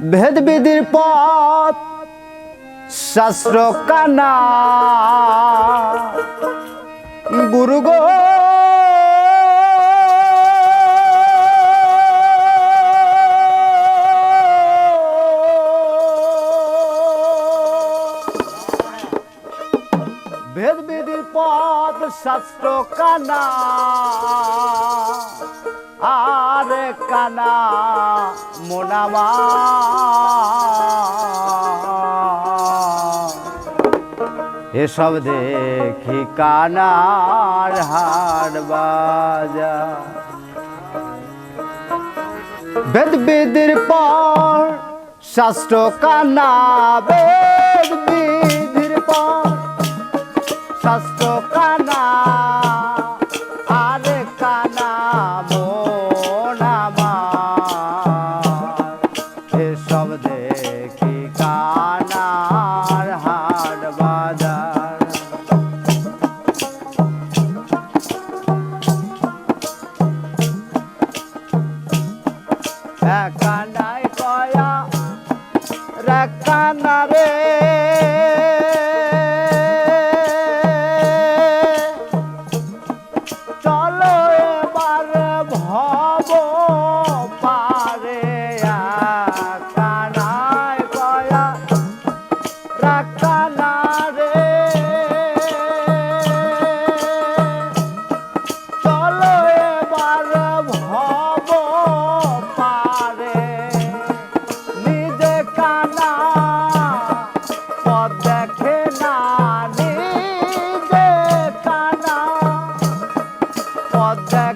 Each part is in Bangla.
ভেদ বিধির পথ শাস্ত্র কানা। গুরু গো। ভেদ বিধির পথ শাস্ত্র কানা। আরে কানা। মোনামা। এসব দেখি কানার হাট বাজা। বেদ বিধির পর শাস্ত্র কানা বেদ বিধির পর শাস্ত্র কানা, আরে কানা কানাই কয়া রে কানা রে চলো এবার ভব পারে কানাই কয়া রে পথ দেখে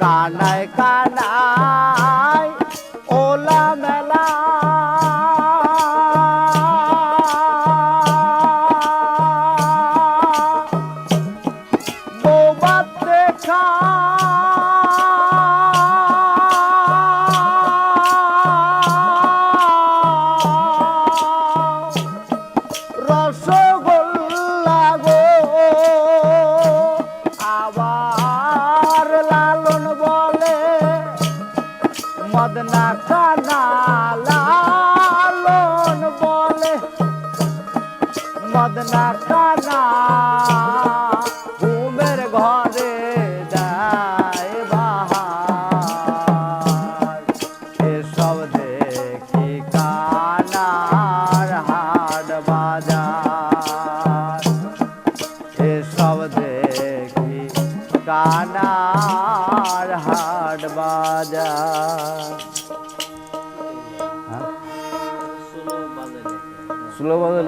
কানায় কানায় মদনা কানা লালন বলে। মদনা কানা ঘুমের ঘরে যায় বাহার। এসব দেখি কানার হাট বাজার বাজা। বাজে স্লো বাজার